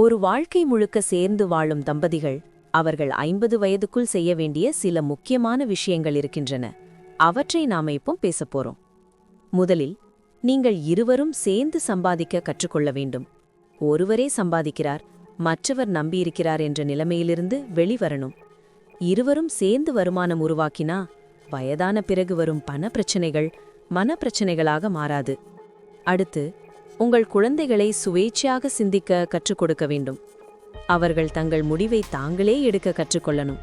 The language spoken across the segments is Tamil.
ஒரு வாழ்க்கை முழுக்க சேர்ந்து வாழும் தம்பதிகள் அவர்கள் ஐம்பது வயதுக்குள் செய்ய வேண்டிய சில முக்கியமான விஷயங்கள் இருக்கின்றன. அவற்றை நாம இப்போ பேசப் போறோம். முதலில் நீங்கள் இருவரும் சேர்ந்து சம்பாதிக்க கற்றுக்கொள்ள வேண்டும். ஒருவரே சம்பாதிக்கிறார் மற்றவர் நம்பியிருக்கிறார் என்ற நிலைமையிலிருந்து வெளிவரணும். இருவரும் சேர்ந்து வருமானம் உருவாக்கினா வயதான பிறகு வரும் பண பிரச்சனைகள் மனப்பிரச்சனைகளாக மாறாது. அடுத்து உங்கள் குழந்தைகளை சுவேட்சையாக சிந்திக்க கற்றுக் கொடுக்க வேண்டும். அவர்கள் தங்கள் முடிவை தாங்களே எடுக்க கற்றுக்கொள்ளணும்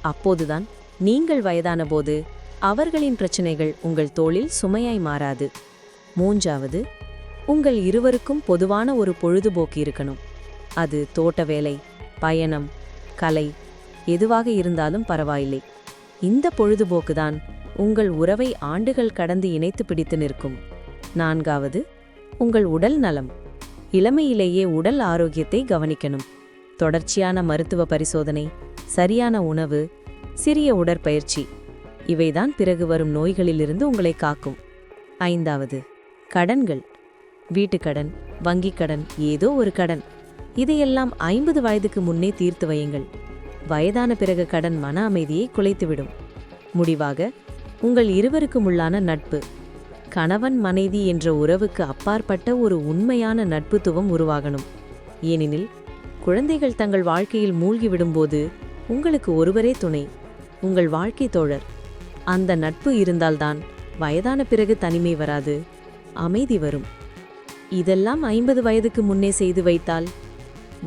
அப்போதுதான் நீங்கள் வயதான போது அவர்களின் பிரச்சனைகள் உங்கள் தோளில் சுமையாய் மாறாது. மூன்றாவது உங்கள் இருவருக்கும் பொதுவான ஒரு பொழுதுபோக்கு இருக்கணும். அது தோட்ட வேலை பயணம் கலை எதுவாக இருந்தாலும் பரவாயில்லை. இந்த பொழுதுபோக்குதான் உங்கள் உறவை ஆண்டுகள் கடந்து இணைத்து பிடித்து நிற்கும். நான்காவது உங்கள் உடல் நலம். இளமையிலேயே உடல் ஆரோக்கியத்தை கவனிக்கணும். தொடர்ச்சியான மருத்துவ பரிசோதனை சரியான உணவு சிறிய உடற்பயிற்சி இவைதான் பிறகு வரும் நோய்களிலிருந்து உங்களை காக்கும். ஐந்தாவது கடன்கள். வீட்டுக்கடன் வங்கிக் கடன் ஏதோ ஒரு கடன். இதையெல்லாம் ஐம்பது வயதுக்கு முன்னே தீர்த்து வையுங்கள். வயதான பிறகு கடன் மன அமைதியை குலைத்துவிடும். முடிவாக உங்கள் இருவருக்கும் உள்ளான நட்பு. கணவன் மனைவி என்ற உறவுக்கு அப்பாற்பட்ட ஒரு உண்மையான நட்புத்துவம் உருவாகணும். ஏனெனில் குழந்தைகள் தங்கள் வாழ்க்கையில் மூழ்கி விடும்போது உங்களுக்கு ஒருவரே துணை உங்கள் வாழ்க்கை தோழர். அந்த நட்பு இருந்தால்தான் வயதான பிறகு தனிமை வராது அமைதி வரும். இதெல்லாம் ஐம்பது வயதுக்கு முன்னே செய்து வைத்தால்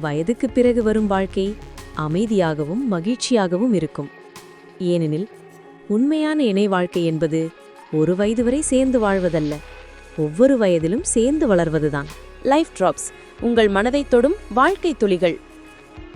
வயதுக்கு பிறகு வரும் வாழ்க்கை அமைதியாகவும் மகிழ்ச்சியாகவும் இருக்கும். ஏனெனில் உண்மையான இணை வாழ்க்கை என்பது ஒரு வயது வரை சேர்ந்து வாழ்வதல்ல. ஒவ்வொரு வயதிலும் சேர்ந்து வளர்வதுதான். லைஃப் டிராப்ஸ் உங்கள் மனதை தொடும் வாழ்க்கை துளிகள்.